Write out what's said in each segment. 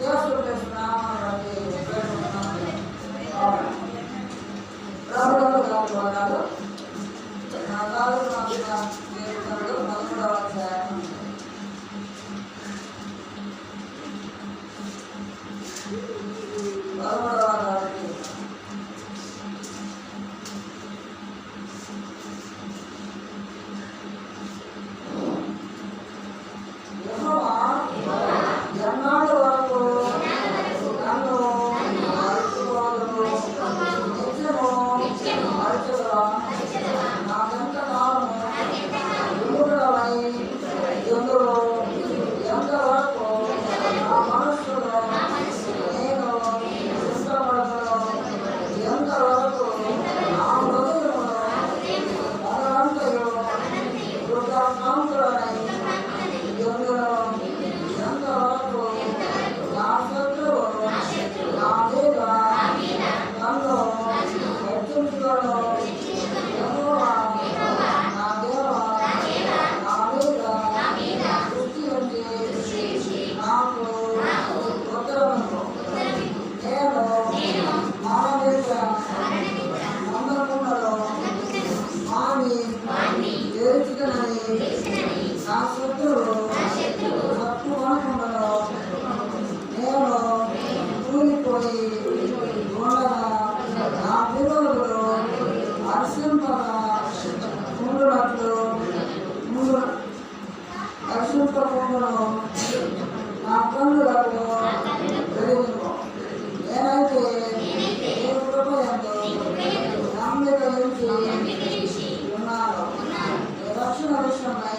દસ વર્ષના పరిశుద్ధ పొందులను నా కన్నులకు తెలియదు నేనైతే దేవుడితో నమ్మిక నుంచి ఉన్నాను రక్షణ విషయమై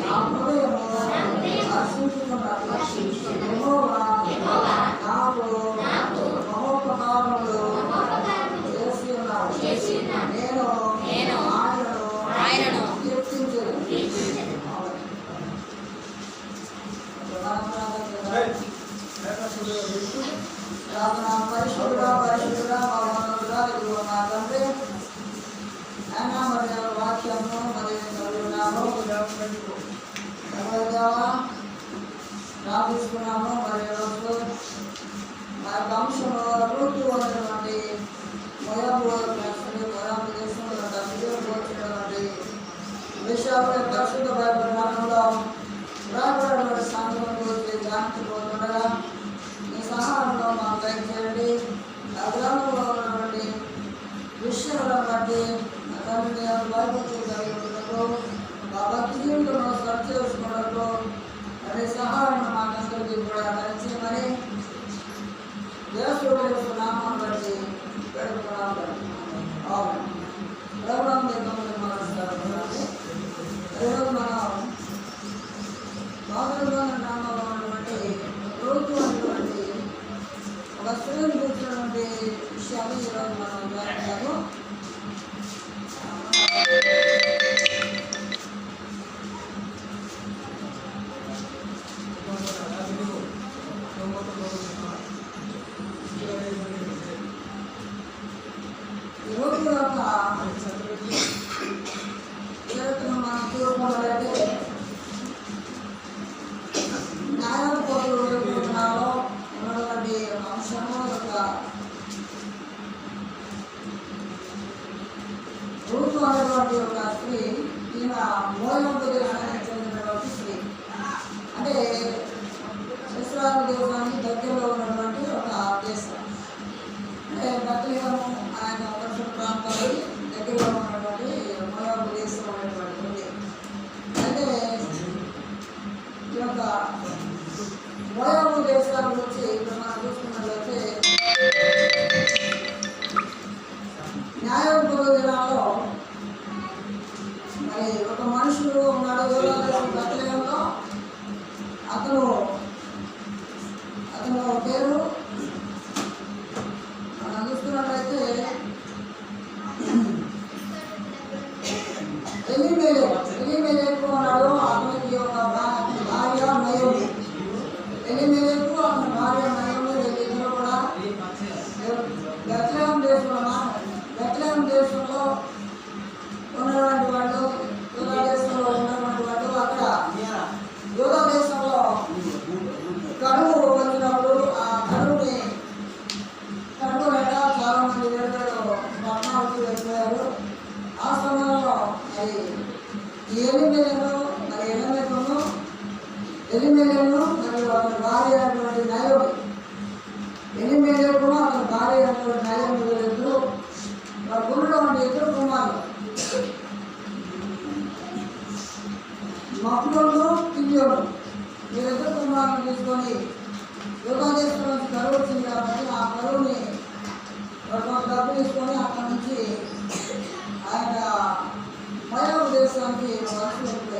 నా హృదయము హర్షించుకున్నట్లు రామనామ పరిశుద్ధ పరిశుద్ధ భగవంతుడాలి గురునాథండి అయినా మరి వాక్యము మరి కలుగున్నాము ప్రార్థిస్తున్నాము మరి రోజు మన వంశంలో రూపు ఉన్నటువంటి మొదలు ప్రశ్నలు రాబడబడి సాంతంలో దానికి పోతుండగా మీ సహాయంలో మాకు దయచేయండి. అగ్రంలో ఉన్నటువంటి విషయాలను బట్టి అతన్ని బాధ్యత కలిగినప్పుడు ఆ భక్తిజీవితంలో సరి చేసుకోవడంలో అదే సహాయం మాకు అందరికీ కూడా దయచేయమని దేవుడు నామాన్ని బట్టి పెడుతున్నాం అవును Şöyle bir götürmede işe alıyorlar bana. Ben yapamam. Viswanatha స్వామి దగ్గరలో ఉన్నటువంటి ఒక దేశం భక్తులు ఆయన ప్రాంతాలు మరి ఎలిమెలను మరి ఎలిమెలను ఎలిమెలను అతని భార్య అటువంటి నయం ఎలిమెలు కూడా అతని భార్య అటువంటి నయం ఇద్దరు వారి గురులో ఉన్న ఇద్దరు కుమారులు. మఫ్లోను కిలియోను వీరిద్దరు తీసుకొని యోగా చేసుకోవడానికి కరువు వచ్చింది కాబట్టి ఆ కరువుని కొంత డబ్బు తీసుకొని ఆ 上帝，求求。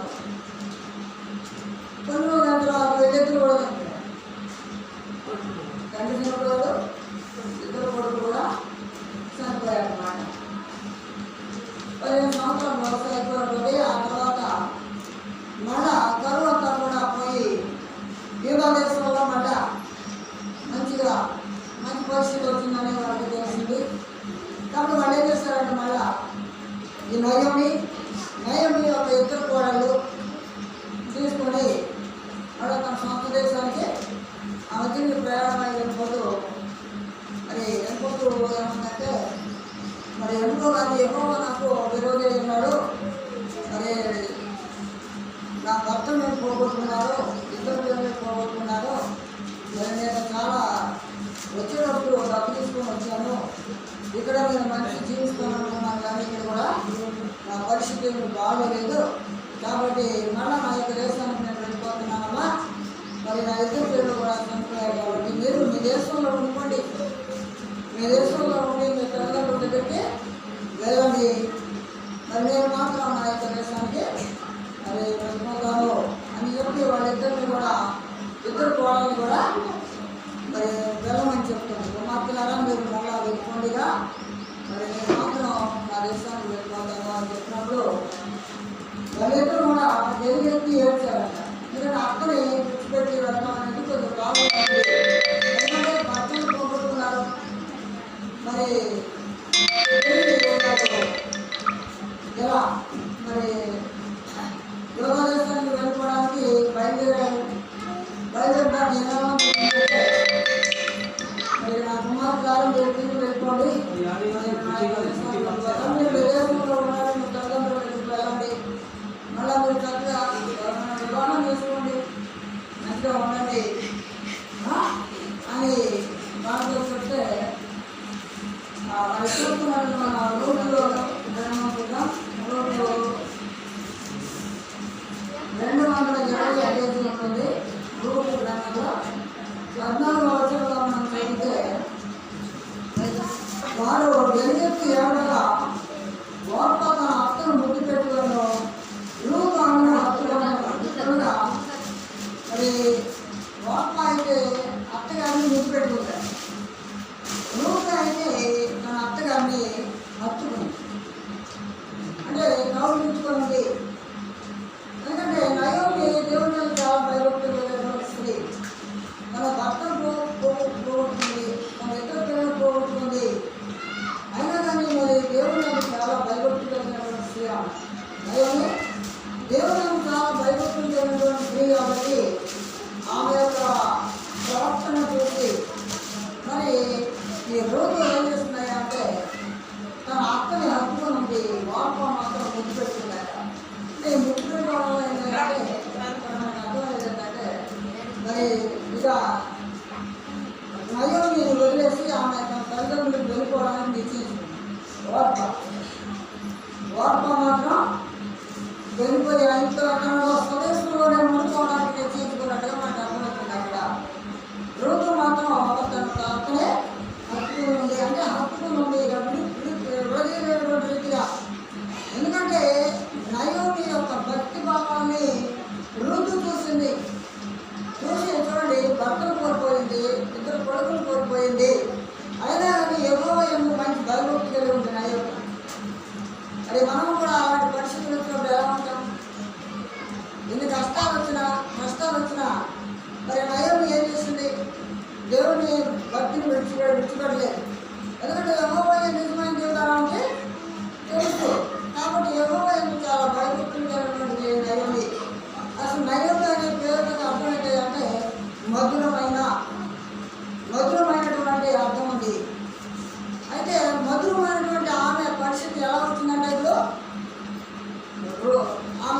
uh, ఏమో నాకు విరోధి ఉన్నాడు మరి నా భర్త నేను పోగొట్టుకున్నారు ఇద్దరు నేను పోగొట్టుకున్నాను మరి నేను చాలా వచ్చేటప్పుడు డబ్బు తీసుకొని వచ్చాను. ఇక్కడ నేను మంచి జీవిస్తాను అనుకున్నాను కానీ ఇక్కడ కూడా నా పరిస్థితి బాగోలేదు. కాబట్టి మళ్ళీ నా యొక్క దేశానికి నేను వెళ్ళిపోతున్నానమ్మా. మరి నా ఇద్దరు పేరు కూడా చనిపోయారు కాబట్టి మీరు మీ దేశంలో ఉండండి. మీ దేశంలో ఉండి మీ తల్లిదండ్రులు పెట్టి ಹದಿನಾರು మరి మనం కూడా అలాంటి పరిస్థితులు వచ్చినప్పుడు ఎలా ఉంటాం ఎన్ని కష్టాలు వచ్చినా నష్టాలు వచ్చినా మరి నయం ఏం చేసింది దేవుని భక్తిని విడిచిపె విడిచిపెట్టలేదు. ఎందుకంటే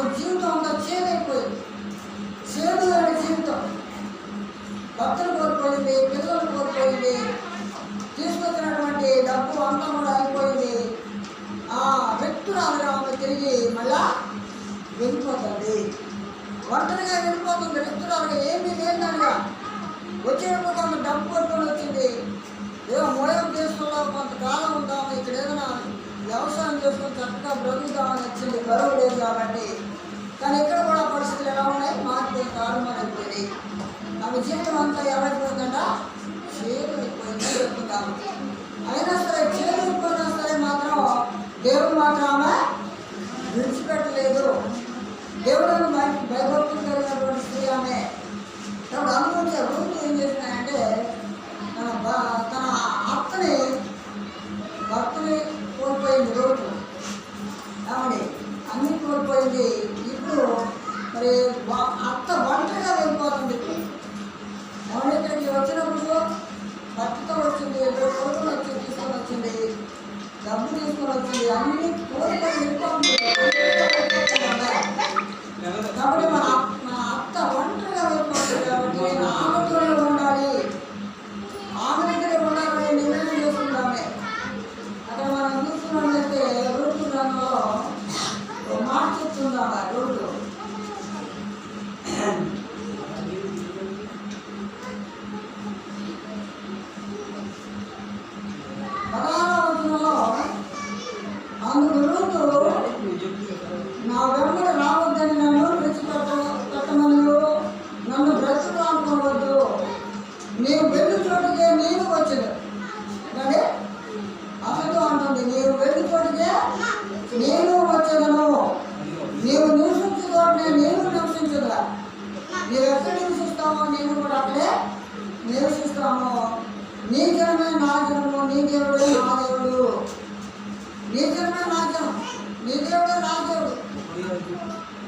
ఆమె జీవితం అంతా చేదైపోయింది. చేదు అనే జీవితం. భక్తులు కోల్పోయింది పిల్లలు కోల్పోయింది. తీసుకొచ్చినటువంటి డబ్బు అంతా కూడా అయిపోయింది. ఆ వ్యక్తురాలుగా ఆమె తిరిగి మళ్ళా వెళ్ళిపోతుంది ఒంటరిగా వెళ్ళిపోతుంది వ్యక్తురాలుగా ఏమీ లేదనగా వచ్చేటప్పుడు కొంత డబ్బు కొట్టుకొని వచ్చింది. ఏదో మోయం చేసుకుందాం కొంతకాలం ఉందాము ఇక్కడ ఏదైనా వ్యవసాయం చేసుకుని చక్కగా బ్రతుకుతామని వచ్చింది. బరువు లేదు కాబట్టి కానీ ఎక్కడ కూడా పరిస్థితులు ఎలా ఉన్నాయి? మార్పు కారణమైపోయింది ఆమె జీవితం అంతా ఏమైపోయిందంట చేరు అయిపోయింది కాబట్టి అయినా సరే చేరు అయిపోయినా సరే మాత్రం దేవుడు మాత్రం ఆమె విడిచిపెట్టలేదు. దేవుడు మనకి భయభక్తులు కలిగినటువంటి స్త్రీ ఆమె. కాబట్టి అనుకుంటే రూపు ఏం చేసినాయంటే తన తన అత్తని మరి వా- అత్త ఒంటరిగా వెళ్ళిపోతుంది. ఇప్పుడు ఇక్కడికి వచ్చినప్పుడు భర్తతో వచ్చింది ఇద్దరు కొడుకులు వచ్చింది తీసుకొని వచ్చింది డబ్బు తీసుకొని వచ్చింది అన్ని కోల్పోయి వెళ్ళిపోతుంది. అందుకు రూతు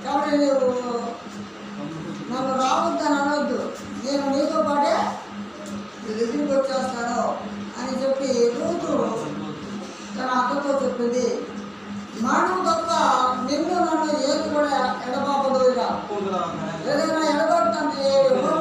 కాబట్టి నువ్వు నన్ను రావద్దని అనొద్దు. నేను నీతో పాటే నీ దగ్గరికి వచ్చేస్తాను అని చెప్పి కూతురు తన అక్కతో చెప్పింది. మానవ తప్ప నిన్ను నన్ను ఏది కూడా ఎడబాపదు ఇక ఏదైనా ఎడగొట్టండి ఎవరో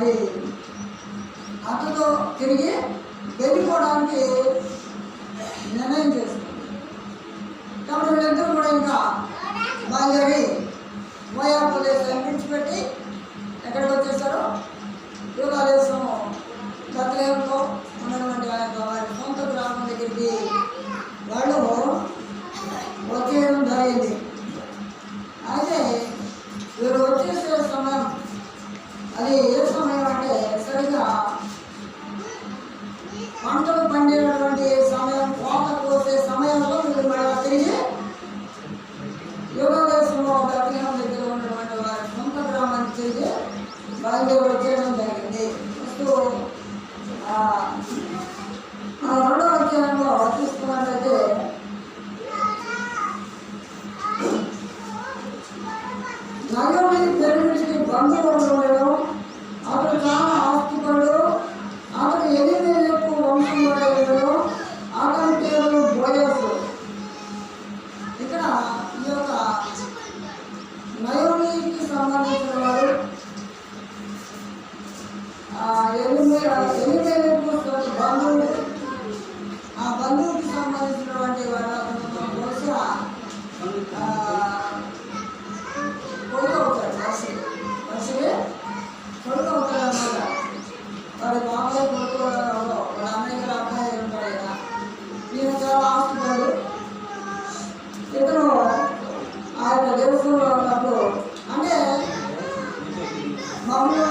మరి అతతో తిరిగి వెళ్ళిపోవడానికి నిర్ణయం చేసుకుంది కాబట్టి వీళ్ళిద్దరూ కూడా ఇంకా బయలుదేరి మోయా ప్రదేశాన్ని విడిచిపెట్టి ఎక్కడికి వచ్చేసారు యోగా దేశం One ದೇವಸ್ಥಾನ ಅದು. ಹಂಗೆ ಮಾಮೂಲು